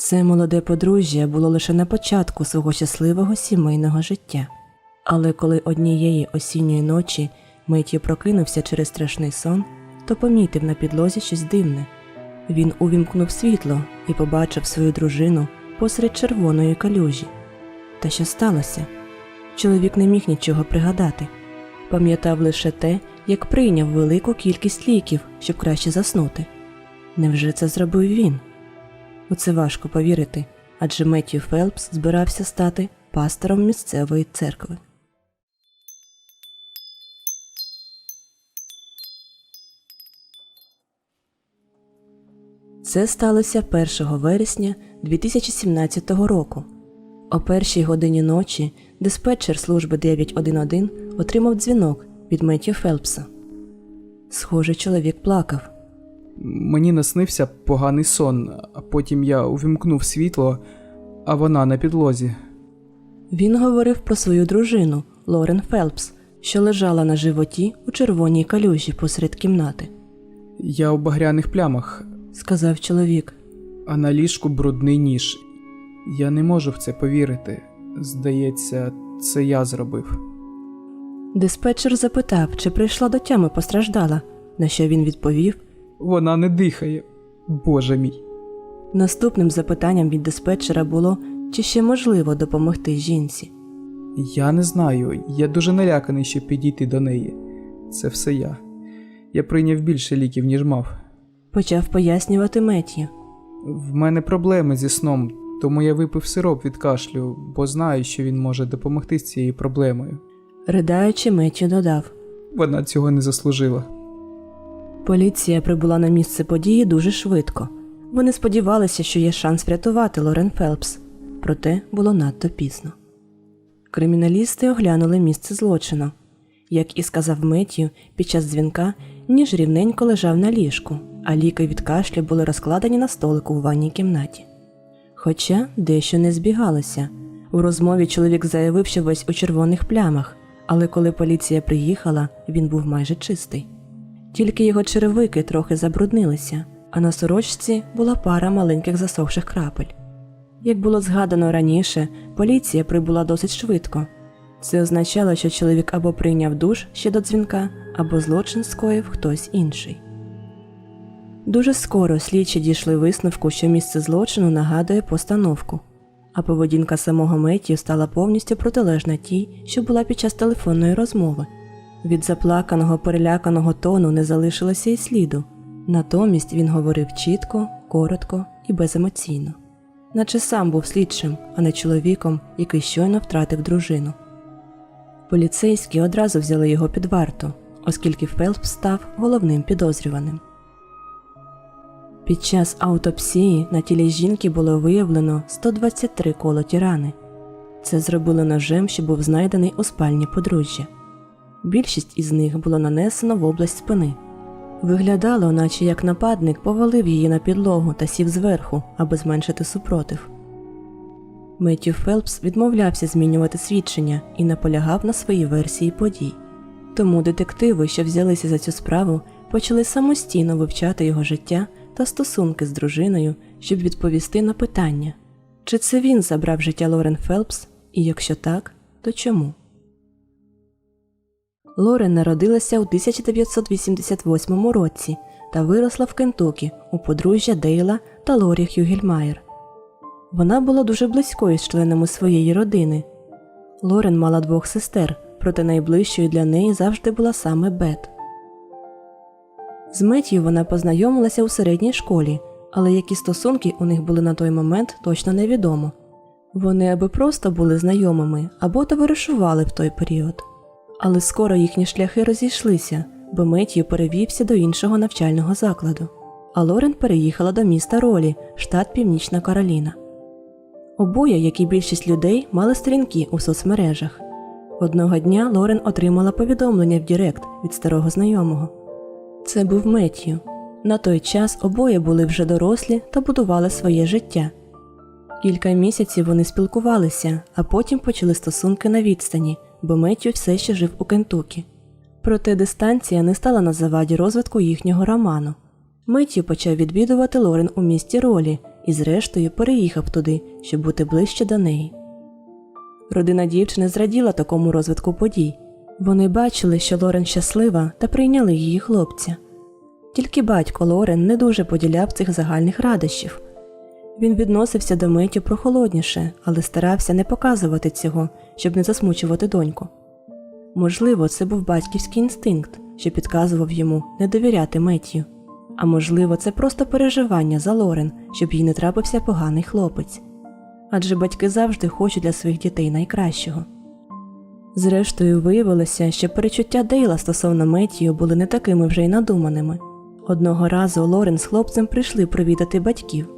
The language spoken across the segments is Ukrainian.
Це молоде подружжя було лише на початку свого щасливого сімейного життя. Але коли однієї осінньої ночі Меттью прокинувся через страшний сон, то помітив на підлозі щось дивне. Він увімкнув світло і побачив свою дружину посеред червоної калюжі. Та що сталося? Чоловік не міг нічого пригадати, пам'ятав лише те, як прийняв велику кількість ліків, щоб краще заснути. Невже це зробив він? У це важко повірити, адже Меттью Фелпс збирався стати пастором місцевої церкви. Це сталося 1 вересня 2017 року. О першій годині ночі диспетчер служби 911 отримав дзвінок від Меттью Фелпса. Схоже, чоловік плакав. Мені наснився поганий сон, а потім я увімкнув світло, а вона на підлозі. Він говорив про свою дружину Лорен Фелпс, що лежала на животі у червоній калюжі посеред кімнати, Я у багряних плямах, сказав чоловік. а на ліжку брудний ніж. Я не можу в це повірити. Здається, це я зробив. Диспетчер запитав, чи прийшла до тями постраждала, на що він відповів. Вона не дихає. Боже мій. Наступним запитанням від диспетчера було, чи ще можливо допомогти жінці. Я не знаю, я дуже наляканий, щоб підійти до неї. Це все я. Я прийняв більше ліків, ніж мав. Почав пояснювати Меттію. В мене проблеми зі сном, тому я випив сироп від кашлю, бо знаю, що він може допомогти з цією проблемою. Ридаючи, Меттю додав. Вона цього не заслужила. Поліція прибула на місце події дуже швидко. Вони сподівалися, що є шанс врятувати Лорен Фелпс, проте було надто пізно. Криміналісти оглянули місце злочину. Як і сказав Меттью, під час дзвінка ніж рівненько лежав на ліжку, а ліки від кашлю були розкладені на столику у ванній кімнаті. Хоча дещо не збігалося. У розмові чоловік заявив, що весь у червоних плямах, але коли поліція приїхала, він був майже чистий. Тільки його черевики трохи забруднилися, а на сорочці була пара маленьких засохших крапель. Як було згадано раніше, поліція прибула досить швидко. Це означало, що чоловік або прийняв душ ще до дзвінка, або злочин скоїв хтось інший. Дуже скоро слідчі дійшли висновку, що місце злочину нагадує постановку, а поведінка самого Меттію стала повністю протилежна тій, що була під час телефонної розмови. Від заплаканого, переляканого тону не залишилося й сліду. Натомість він говорив чітко, коротко і беземоційно, наче сам був слідчим, а не чоловіком, який щойно втратив дружину. Поліцейські одразу взяли його під варту, оскільки Фелпс став головним підозрюваним. Під час аутопсії на тілі жінки було виявлено 123 колоті рани. Це зробили ножем, що був знайдений у спальні подружжя. Більшість із них було нанесено в область спини. Виглядало, наче як нападник повалив її на підлогу та сів зверху, аби зменшити супротив. Меттю Фелпс відмовлявся змінювати свідчення і наполягав на своїй версії подій. Тому детективи, що взялися за цю справу, почали самостійно вивчати його життя та стосунки з дружиною, щоб відповісти на питання, чи це він забрав життя Лорен Фелпс, і якщо так, то чому? Лорен народилася у 1988 році та виросла в Кентукі у подружжя Дейла та Лорі Хюгельмайер. Вона була дуже близькою з членами своєї родини. Лорен мала двох сестер, проте найближчою для неї завжди була саме Бет. З Меттію вона познайомилася у середній школі, але які стосунки у них були на той момент точно невідомо. Вони або просто були знайомими, або товаришували в той період. Але скоро їхні шляхи розійшлися, бо Меттію перевівся до іншого навчального закладу, а Лорен переїхала до міста Ролі, штат Північна Кароліна. Обоє, як і більшість людей, мали сторінки у соцмережах. Одного дня Лорен отримала повідомлення в Дірект від старого знайомого. Це був Меттью. На той час обоє були вже дорослі та будували своє життя. Кілька місяців вони спілкувалися, а потім почали стосунки на відстані, бо Меттью все ще жив у Кентукі. Проте дистанція не стала на заваді розвитку їхнього роману. Меттью почав відвідувати Лорен у місті Ролі і, зрештою, переїхав туди, щоб бути ближче до неї. Родина дівчини зраділа такому розвитку подій. Вони бачили, що Лорен щаслива та прийняли її хлопця. Тільки батько Лорен не дуже поділяв цих загальних радощів. Він відносився до Меттю прохолодніше, але старався не показувати цього, щоб не засмучувати доньку. Можливо, це був батьківський інстинкт, що підказував йому не довіряти Меттю. А можливо, це просто переживання за Лорен, щоб їй не трапився поганий хлопець. Адже батьки завжди хочуть для своїх дітей найкращого. Зрештою, виявилося, що перечуття Дейла стосовно Меттію були не такими вже й надуманими. Одного разу Лорен з хлопцем прийшли провідати батьків,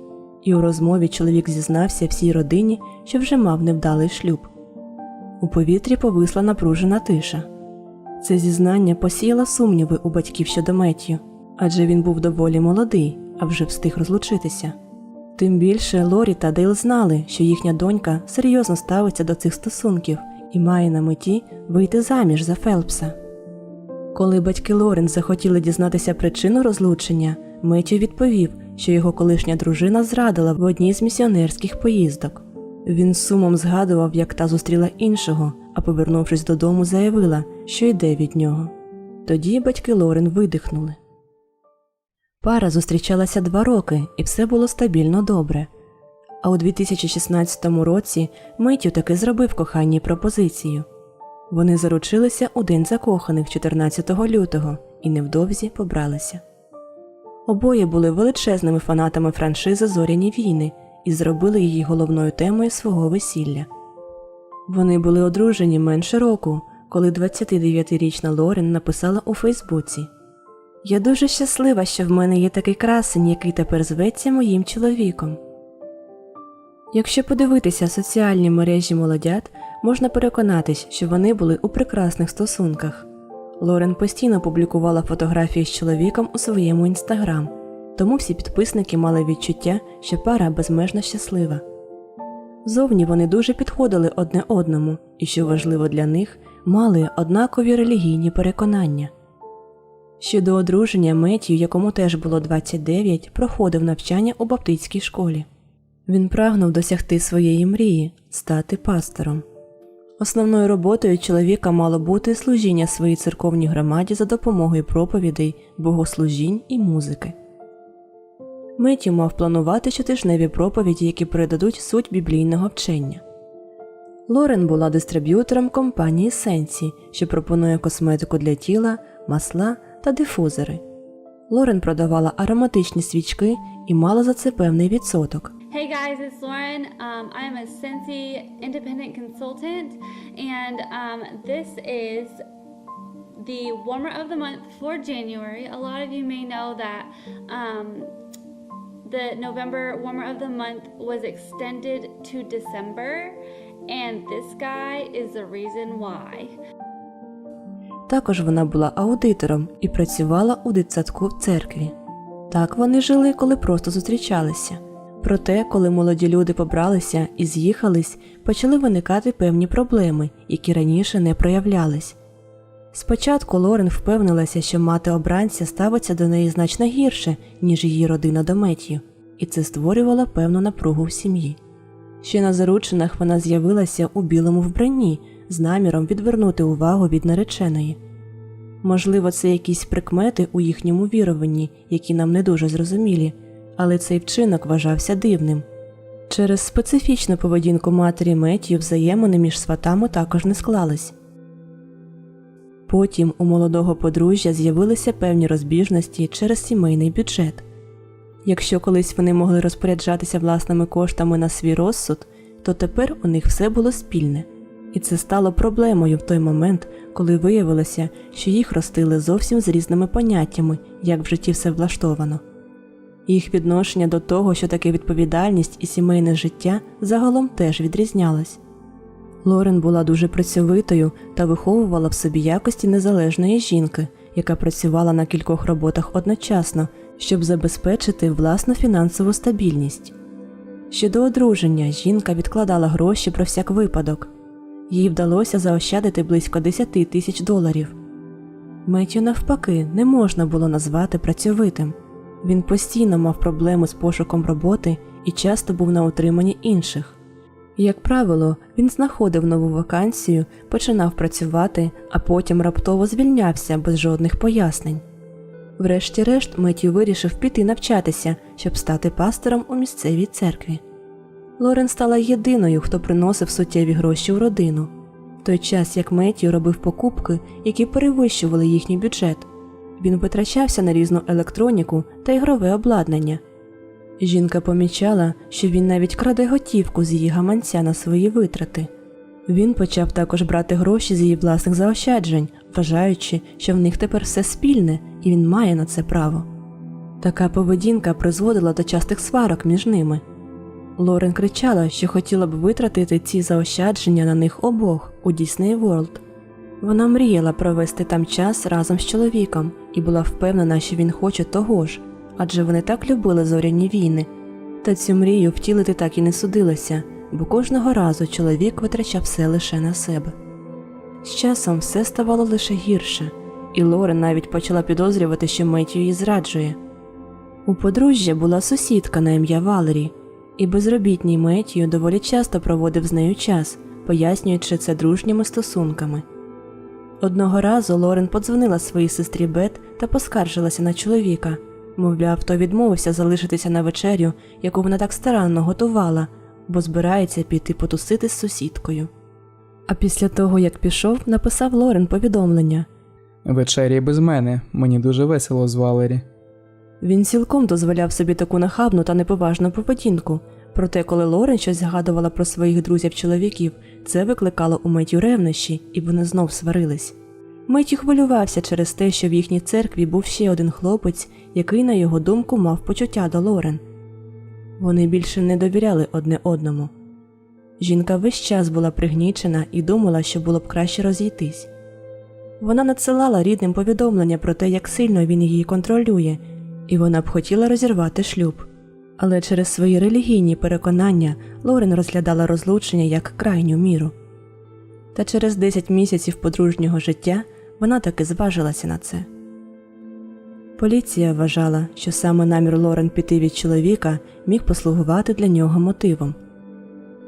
і у розмові чоловік зізнався всій родині, що вже мав невдалий шлюб. У повітрі повисла напружена тиша. Це зізнання посіяло сумніви у батьків щодо Меттію, адже він був доволі молодий, а вже встиг розлучитися. Тим більше Лорі та Дейл знали, що їхня донька серйозно ставиться до цих стосунків і має на меті вийти заміж за Фелпса. Коли батьки Лорен захотіли дізнатися причину розлучення, Меттю відповів, що його колишня дружина зрадила в одній з місіонерських поїздок. Він сумом згадував, як та зустріла іншого, а повернувшись додому, заявила, що йде від нього. Тоді батьки Лорен видихнули. Пара зустрічалася два роки, і все було стабільно добре. А у 2016 році Миттю таки зробив коханій пропозицію. Вони заручилися у день закоханих 14 лютого і невдовзі побралися. Обоє були величезними фанатами франшизи Зоряні війни і зробили її головною темою свого весілля. Вони були одружені менше року, коли 29-річна Лорен написала у Фейсбуці Я дуже щаслива, що в мене є такий красень, який тепер зветься моїм чоловіком. Якщо подивитися соціальні мережі молодят, можна переконатись, що вони були у прекрасних стосунках. Лорен постійно публікувала фотографії з чоловіком у своєму інстаграм, тому всі підписники мали відчуття, що пара безмежно щаслива. Зовні вони дуже підходили одне одному і, що важливо для них, мали однакові релігійні переконання. Щодо одруження Меттію, якому теж було 29, проходив навчання у баптистській школі. Він прагнув досягти своєї мрії стати пастором. Основною роботою чоловіка мало бути служіння своїй церковній громаді за допомогою проповідей, богослужінь і музики. Меттю мав планувати щотижневі проповіді, які передадуть суть біблійного вчення. Лорен була дистриб'ютором компанії Сенсі, що пропонує косметику для тіла, масла та дифузори. Лорен продавала ароматичні свічки і мала за це певний відсоток. Hey guys, it's Lauren. Um, I am a Sensi independent consultant, and um, this is the warmer of the month for January. A lot of you may know that um, the November warmer of the month was extended to December, and this guy is the reason why. Також вона була аудитором і працювала у дитсадку в церкві. Так вони жили, коли просто зустрічалися. Проте, коли молоді люди побралися і з'їхались, почали виникати певні проблеми, які раніше не проявлялись. Спочатку Лорен впевнилася, що мати обранця ставиться до неї значно гірше, ніж її родина до Меттію, і це створювало певну напругу в сім'ї. Ще на заручинах вона з'явилася у білому вбранні з наміром відвернути увагу від нареченої. Можливо, це якісь прикмети у їхньому віруванні, які нам не дуже зрозумілі, але цей вчинок вважався дивним. Через специфічну поведінку матері Меттію взаємини між сватами також не склались. Потім у молодого подружжя з'явилися певні розбіжності через сімейний бюджет. Якщо колись вони могли розпоряджатися власними коштами на свій розсуд, то тепер у них все було спільне, і це стало проблемою в той момент, коли виявилося, що їх ростили зовсім з різними поняттями, як в житті все влаштовано. Їх відношення до того, що таке відповідальність і сімейне життя, загалом теж відрізнялось. Лорен була дуже працьовитою та виховувала в собі якості незалежної жінки, яка працювала на кількох роботах одночасно, щоб забезпечити власну фінансову стабільність. Щодо одруження, жінка відкладала гроші про всяк випадок. Їй вдалося заощадити близько 10 тисяч доларів. Меттю, навпаки, не можна було назвати працьовитим. Він постійно мав проблеми з пошуком роботи і часто був на утриманні інших. Як правило, він знаходив нову вакансію, починав працювати, а потім раптово звільнявся без жодних пояснень. Врешті-решт Меттю вирішив піти навчатися, щоб стати пастором у місцевій церкві. Лорен стала єдиною, хто приносив суттєві гроші у родину, в той час як Меттю робив покупки, які перевищували їхній бюджет. Він витрачався на різну електроніку та ігрове обладнання. Жінка помічала, що він навіть краде готівку з її гаманця на свої витрати. Він почав також брати гроші з її власних заощаджень, вважаючи, що в них тепер все спільне і він має на це право. Така поведінка призводила до частих сварок між ними. Лорен кричала, що хотіла б витратити ці заощадження на них обох у Disney World. Вона мріяла провести там час разом з чоловіком і була впевнена, що він хоче того ж, адже вони так любили зоряні війни. Та цю мрію втілити так і не судилося, бо кожного разу чоловік витрачав все лише на себе. З часом все ставало лише гірше, і Лорен навіть почала підозрювати, що Меттю її зраджує. У подружжя була сусідка на ім'я Валері, і безробітній Меттю доволі часто проводив з нею час, пояснюючи це дружніми стосунками. Одного разу Лорен подзвонила своїй сестрі Бет та поскаржилася на чоловіка. Мовляв, той відмовився залишитися на вечерю, яку вона так старанно готувала, бо збирається піти потусити з сусідкою. А після того, як пішов, написав Лорен повідомлення. Вечері без мене, мені дуже весело з Валері. Він цілком дозволяв собі таку нахабну та неповажну поведінку. Проте, коли Лорен щось згадувала про своїх друзів-чоловіків, це викликало у Меттю ревнощі, і вони знов сварились. Меттю хвилювався через те, що в їхній церкві був ще один хлопець, який, на його думку, мав почуття до Лорен. Вони більше не довіряли одне одному. Жінка весь час була пригнічена і думала, що було б краще розійтись. Вона надсилала рідним повідомлення про те, як сильно він її контролює, і вона б хотіла розірвати шлюб. Але через свої релігійні переконання Лорен розглядала розлучення як крайню міру. Та через 10 місяців подружнього життя вона таки зважилася на це. Поліція вважала, що саме намір Лорен піти від чоловіка міг послугувати для нього мотивом.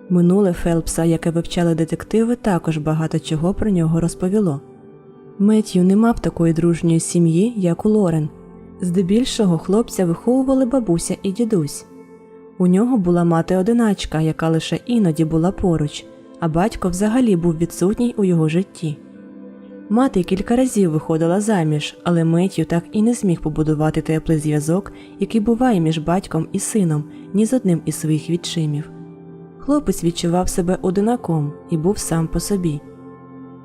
Минуле Фелпса, яке вивчали детективи, також багато чого про нього розповіло. Меттью не мав такої дружньої сім'ї, як у Лорен. Здебільшого хлопця виховували бабуся і дідусь. У нього була мати одиначка, яка лише іноді була поруч, а батько взагалі був відсутній у його житті. Мати кілька разів виходила заміж, але Меттью так і не зміг побудувати теплий зв'язок, який буває між батьком і сином, ні з одним із своїх відчимів. Хлопець відчував себе одинаком і був сам по собі.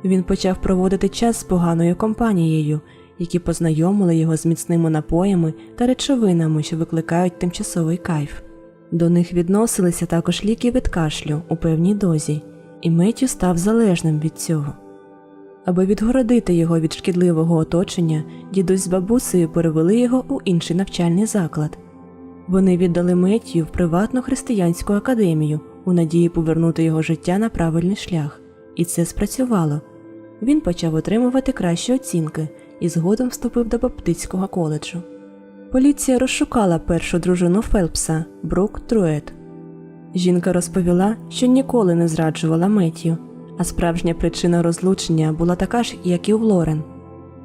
Він почав проводити час з поганою компанією, які познайомили його з міцними напоями та речовинами, що викликають тимчасовий кайф. До них відносилися також ліки від кашлю у певній дозі, і Меттю став залежним від цього. Аби відгородити його від шкідливого оточення, дідусь з бабусею перевели його у інший навчальний заклад. Вони віддали Меттію в приватну християнську академію у надії повернути його життя на правильний шлях, і це спрацювало. Він почав отримувати кращі оцінки і згодом вступив до Баптистського коледжу. Поліція розшукала першу дружину Фелпса Брук Трует. Жінка розповіла, що ніколи не зраджувала Меттію, а справжня причина розлучення була така ж, як і у Лорен.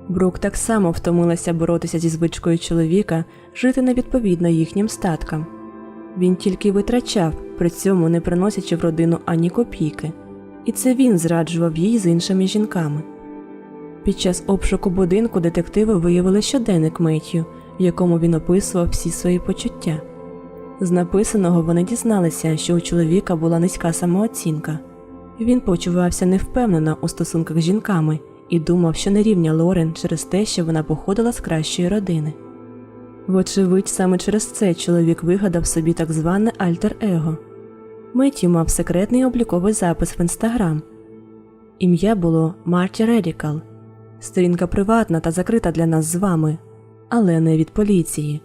Брук так само втомилася боротися зі звичкою чоловіка жити невідповідно їхнім статкам. Він тільки витрачав, при цьому не приносячи в родину ані копійки, і це він зраджував їй з іншими жінками. Під час обшуку будинку детективи виявили щоденник Меттью, в якому він описував всі свої почуття. З написаного вони дізналися, що у чоловіка була низька самооцінка. Він почувався невпевнено у стосунках з жінками і думав, що не рівня Лорен через те, що вона походила з кращої родини. Вочевидь, саме через це чоловік вигадав собі так зване альтер-его. Меттью мав секретний обліковий запис в інстаграм. Ім'я було Марті Редікал. Сторінка приватна та закрита для нас з вами, але не від поліції.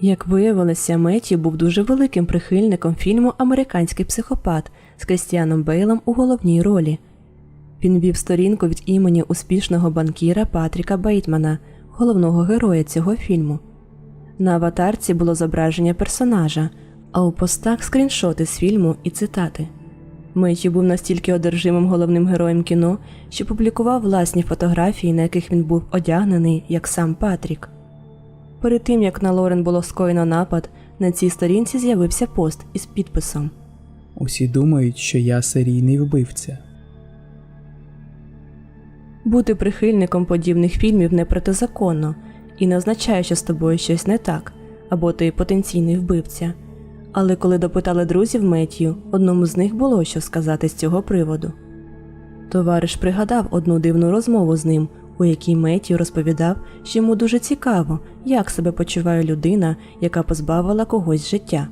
Як виявилося, Меттью був дуже великим прихильником фільму Американський психопат з Крістіаном Бейлом у головній ролі. Він вів сторінку від імені успішного банкіра Патріка Бейтмана, головного героя цього фільму. На аватарці було зображення персонажа, а у постах скріншоти з фільму і цитати. Меттью був настільки одержимим головним героєм кіно, що публікував власні фотографії, на яких він був одягнений, як сам Патрік. Перед тим як на Лорен було скоєно напад, на цій сторінці з'явився пост із підписом. Усі думають, що я серійний вбивця. Бути прихильником подібних фільмів не протизаконно і не означає, що з тобою щось не так, або ти потенційний вбивця. Але коли допитали друзів Меттію, одному з них було що сказати з цього приводу. Товариш пригадав одну дивну розмову з ним, у якій Меттію розповідав, що йому дуже цікаво, як себе почуває людина, яка позбавила когось життя.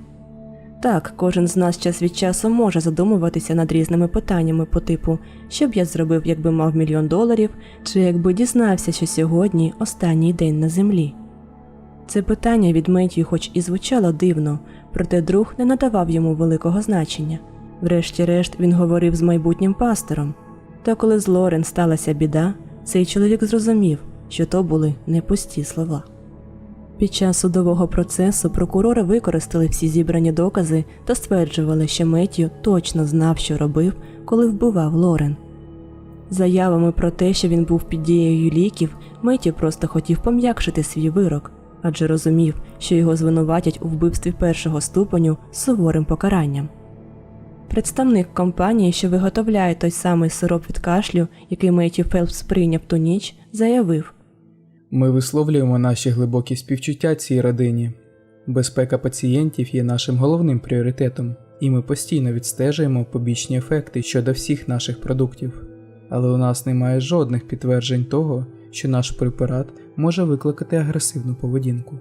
Так, кожен з нас час від часу може задумуватися над різними питаннями по типу, що б я зробив, якби мав мільйон доларів, чи якби дізнався, що сьогодні останній день на землі. Це питання від Меттію хоч і звучало дивно, проте друг не надавав йому великого значення. Врешті-решт він говорив з майбутнім пастором. Та коли з Лорен сталася біда, цей чоловік зрозумів, що то були не пусті слова. Під час судового процесу прокурори використали всі зібрані докази та стверджували, що Меттью точно знав, що робив, коли вбивав Лорен. Заявами про те, що він був під дією ліків, Меттью просто хотів пом'якшити свій вирок, адже розумів, що його звинуватять у вбивстві першого ступеню з суворим покаранням. Представник компанії, що виготовляє той самий сироп від кашлю, який Меттью Фелпс прийняв ту ніч, заявив, Ми висловлюємо наші глибокі співчуття цій родині. Безпека пацієнтів є нашим головним пріоритетом, і ми постійно відстежуємо побічні ефекти щодо всіх наших продуктів. Але у нас немає жодних підтверджень того, що наш препарат може викликати агресивну поведінку.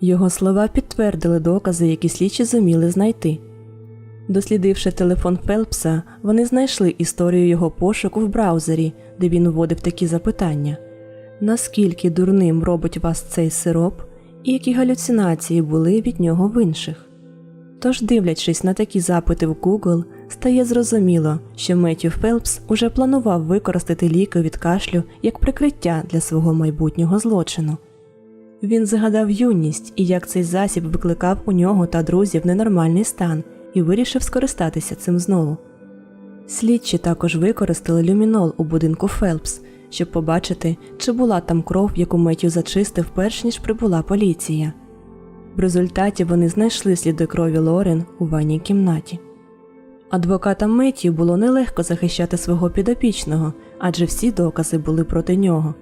Його слова підтвердили докази, які слідчі зуміли знайти. Дослідивши телефон Фелпса, вони знайшли історію його пошуку в браузері, де він вводив такі запитання: наскільки дурним робить вас цей сироп, і які галюцинації були від нього в інших. Тож, дивлячись на такі запити в Google, стає зрозуміло, що Меттью Фелпс уже планував використати ліки від кашлю як прикриття для свого майбутнього злочину. Він згадав юність і як цей засіб викликав у нього та друзів ненормальний стан і вирішив скористатися цим знову. Слідчі також використали люмінол у будинку Фелпс, щоб побачити, чи була там кров, яку Меттю зачистив перш ніж прибула поліція. В результаті вони знайшли сліди крові Лорен у ванній кімнаті. Адвокатам Меттю було нелегко захищати свого підопічного, адже всі докази були проти нього.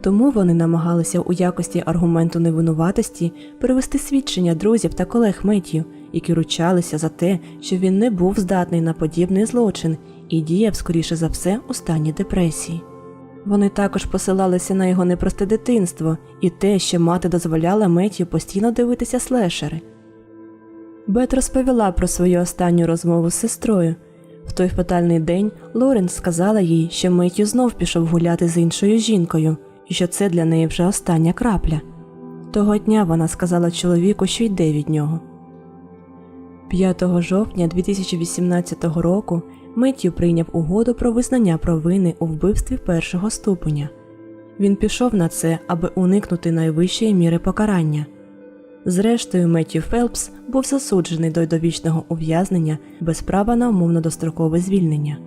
Тому вони намагалися у якості аргументу невинуватості привести свідчення друзів та колег Меттю, які ручалися за те, що він не був здатний на подібний злочин і діяв, скоріше за все, у стані депресії. Вони також посилалися на його непросте дитинство і те, що мати дозволяла Меттю постійно дивитися слешери. Бет розповіла про свою останню розмову з сестрою. В той фатальний день Лорен сказала їй, що Меттю знов пішов гуляти з іншою жінкою, і що це для неї вже остання крапля. Того дня вона сказала чоловіку, що йде від нього. 5 жовтня 2018 року Меттью прийняв угоду про визнання провини у вбивстві першого ступеня. Він пішов на це, аби уникнути найвищої міри покарання. Зрештою, Меттью Фелпс був засуджений до довічного ув'язнення без права на умовно дострокове звільнення.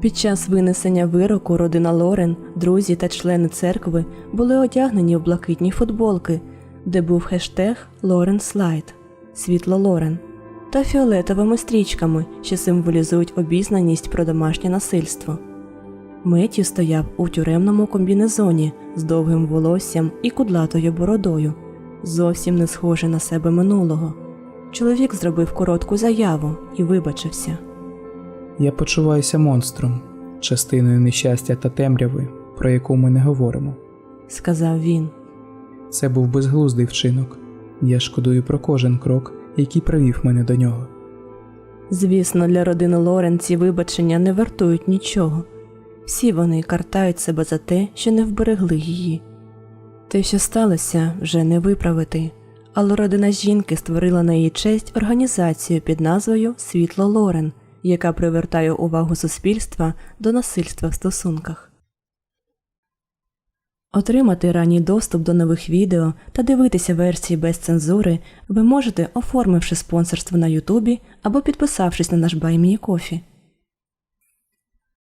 Під час винесення вироку родина Лорен, друзі та члени церкви були одягнені в блакитні футболки, де був хештег Лорен Слайд світло Лорен та фіолетовими стрічками, що символізують обізнаність про домашнє насильство. Меттю стояв у тюремному комбінезоні з довгим волоссям і кудлатою бородою, зовсім не схожий на себе минулого. Чоловік зробив коротку заяву і вибачився. Я почуваюся монстром, частиною нещастя та темряви, про яку ми не говоримо. Сказав він. Це був безглуздий вчинок. Я шкодую про кожен крок, який привів мене до нього. Звісно, для родини Лорен ці вибачення не вартують нічого. Всі вони картають себе за те, що не вберегли її. Те, що сталося, вже не виправити, але родина жінки створила на її честь організацію під назвою Світло Лорен, яка привертає увагу суспільства до насильства в стосунках. Отримати ранній доступ до нових відео та дивитися версії без цензури ви можете, оформивши спонсорство на Ютубі або підписавшись на наш Кофі.